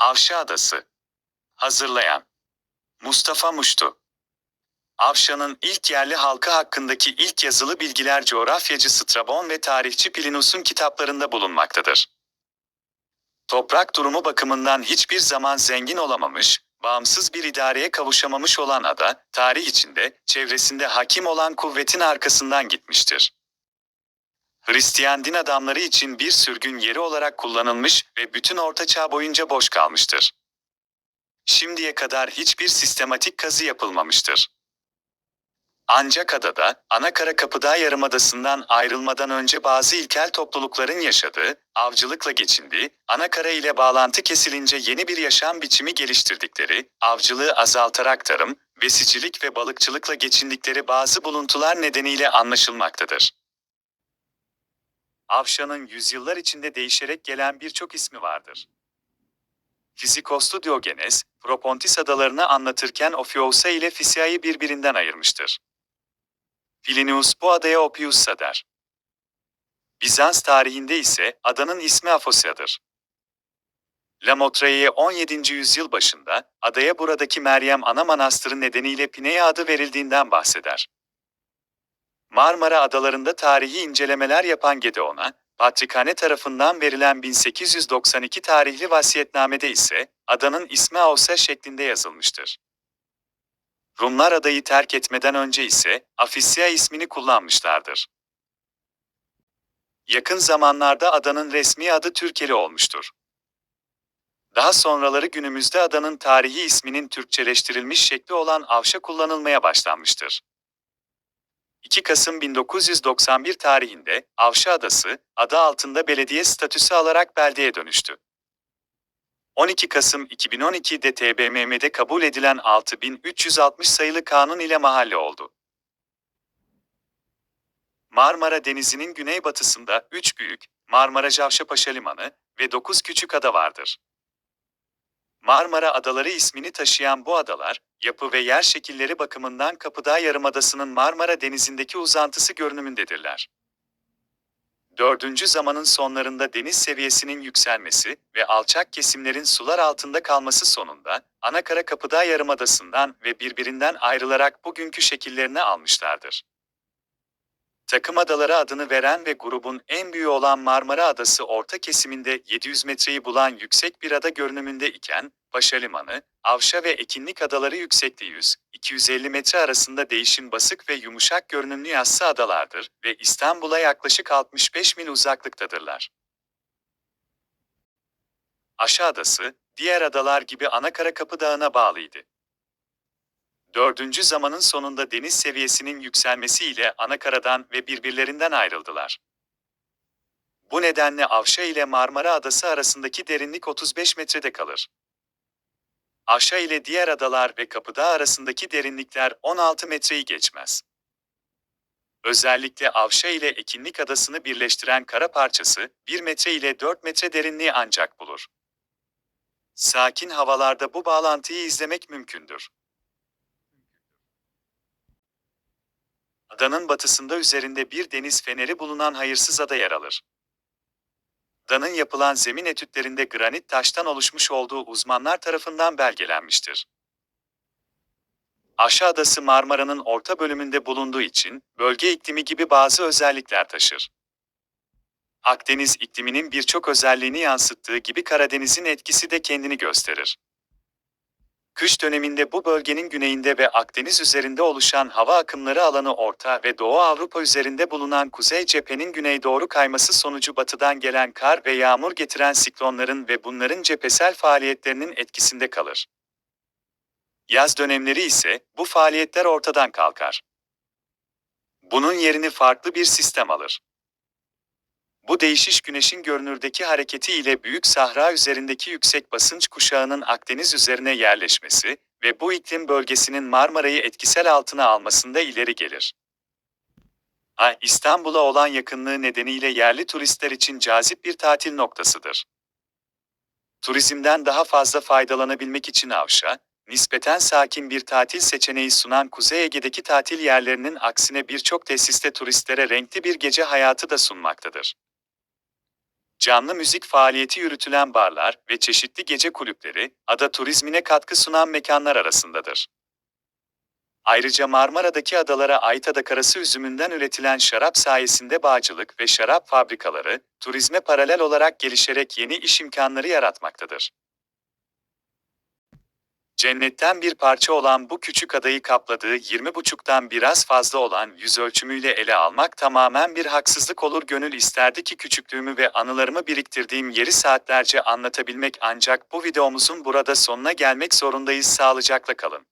Avşa Adası Hazırlayan Mustafa Muştu Avşa'nın ilk yerli halkı hakkındaki ilk yazılı bilgiler coğrafyacı Strabon ve tarihçi Plinus'un kitaplarında bulunmaktadır. Toprak durumu bakımından hiçbir zaman zengin olamamış, bağımsız bir idareye kavuşamamış olan ada, tarih içinde, çevresinde hakim olan kuvvetin arkasından gitmiştir. Hristiyan din adamları için bir sürgün yeri olarak kullanılmış ve bütün Orta Çağ boyunca boş kalmıştır. Şimdiye kadar hiçbir sistematik kazı yapılmamıştır. Ancak adada, Anakara Kapıdağ Yarımadası'ndan ayrılmadan önce bazı ilkel toplulukların yaşadığı, avcılıkla geçindiği, Anakara ile bağlantı kesilince yeni bir yaşam biçimi geliştirdikleri, avcılığı azaltarak tarım, besicilik ve balıkçılıkla geçindikleri bazı buluntular nedeniyle anlaşılmaktadır. Avşanın yüzyıllar içinde değişerek gelen birçok ismi vardır. Fizikostu Diogenes, Propontis adalarını anlatırken Ophiousa ile Fisia'yı birbirinden ayırmıştır. Plinius bu adaya Ophiussa der. Bizans tarihinde ise adanın ismi Afosya'dır. Lamotraire'ye 17. yüzyıl başında adaya buradaki Meryem Ana Manastırı nedeniyle Pineya adı verildiğinden bahseder. Marmara adalarında tarihi incelemeler yapan Gedeon'a, Patrikhane tarafından verilen 1892 tarihli vasiyetnamede ise adanın ismi Aosa şeklinde yazılmıştır. Rumlar adayı terk etmeden önce ise Afisya ismini kullanmışlardır. Yakın zamanlarda adanın resmi adı Türkeli olmuştur. Daha sonraları günümüzde adanın tarihi isminin Türkçeleştirilmiş şekli olan Avşa kullanılmaya başlanmıştır. 2 Kasım 1991 tarihinde Avşa Adası, adı altında belediye statüsü alarak beldeye dönüştü. 12 Kasım 2012'de TBMM'de kabul edilen 6360 sayılı kanun ile mahalle oldu. Marmara Denizi'nin güneybatısında 3 büyük, Marmara Javşapaşa Limanı ve 9 küçük ada vardır. Marmara Adaları ismini taşıyan bu adalar, yapı ve yer şekilleri bakımından Kapıdağ Yarımadası'nın Marmara Denizi'ndeki uzantısı görünümündedirler. Dördüncü zamanın sonlarında deniz seviyesinin yükselmesi ve alçak kesimlerin sular altında kalması sonunda, Anakara Kapıdağ Yarımadası'ndan ve birbirinden ayrılarak bugünkü şekillerini almışlardır. Takım adaları adını veren ve grubun en büyüğü olan Marmara Adası orta kesiminde 700 metreyi bulan yüksek bir ada görünümünde iken, Paşa Limanı, Avşa ve Ekinlik adaları yüksekliği 100-250 metre arasında değişim basık ve yumuşak görünümlü yassı adalardır ve İstanbul'a yaklaşık 65 mil uzaklıktadırlar. Aşağı Adası, diğer adalar gibi Anakara Kapı Dağı'na bağlıydı. Dördüncü zamanın sonunda deniz seviyesinin yükselmesiyle Anakara'dan ve birbirlerinden ayrıldılar. Bu nedenle Avşa ile Marmara Adası arasındaki derinlik 35 metrede kalır. Avşa ile diğer adalar ve Kapıdağ arasındaki derinlikler 16 metreyi geçmez. Özellikle Avşa ile Ekinlik Adası'nı birleştiren kara parçası 1 metre ile 4 metre derinliği ancak bulur. Sakin havalarda bu bağlantıyı izlemek mümkündür. Adanın batısında üzerinde bir deniz feneri bulunan hayırsız ada yer alır. Adanın yapılan zemin etütlerinde granit taştan oluşmuş olduğu uzmanlar tarafından belgelenmiştir. Aşağı Adası Marmara'nın orta bölümünde bulunduğu için bölge iklimi gibi bazı özellikler taşır. Akdeniz ikliminin birçok özelliğini yansıttığı gibi Karadeniz'in etkisi de kendini gösterir. Kış döneminde bu bölgenin güneyinde ve Akdeniz üzerinde oluşan hava akımları alanı Orta ve Doğu Avrupa üzerinde bulunan kuzey cephenin güneydoğru kayması sonucu batıdan gelen kar ve yağmur getiren siklonların ve bunların cephesel faaliyetlerinin etkisinde kalır. Yaz dönemleri ise bu faaliyetler ortadan kalkar. Bunun yerini farklı bir sistem alır. Bu değişiş güneşin görünürdeki hareketi ile Büyük Sahra üzerindeki yüksek basınç kuşağının Akdeniz üzerine yerleşmesi ve bu iklim bölgesinin Marmara'yı etkisel altına almasında ileri gelir. A, İstanbul'a olan yakınlığı nedeniyle yerli turistler için cazip bir tatil noktasıdır. Turizmden daha fazla faydalanabilmek için Avşa, nispeten sakin bir tatil seçeneği sunan Kuzey Ege'deki tatil yerlerinin aksine birçok tesiste turistlere renkli bir gece hayatı da sunmaktadır. Canlı müzik faaliyeti yürütülen barlar ve çeşitli gece kulüpleri, ada turizmine katkı sunan mekanlar arasındadır. Ayrıca Marmara'daki adalara ait adakarası üzümünden üretilen şarap sayesinde bağcılık ve şarap fabrikaları, turizme paralel olarak gelişerek yeni iş imkanları yaratmaktadır. Cennetten bir parça olan bu küçük adayı kapladığı 20,5'tan biraz fazla olan yüz ölçümüyle ele almak tamamen bir haksızlık olur gönül isterdi ki küçüklüğümü ve anılarımı biriktirdiğim yeri saatlerce anlatabilmek ancak bu videomuzun burada sonuna gelmek zorundayız sağlıcakla kalın.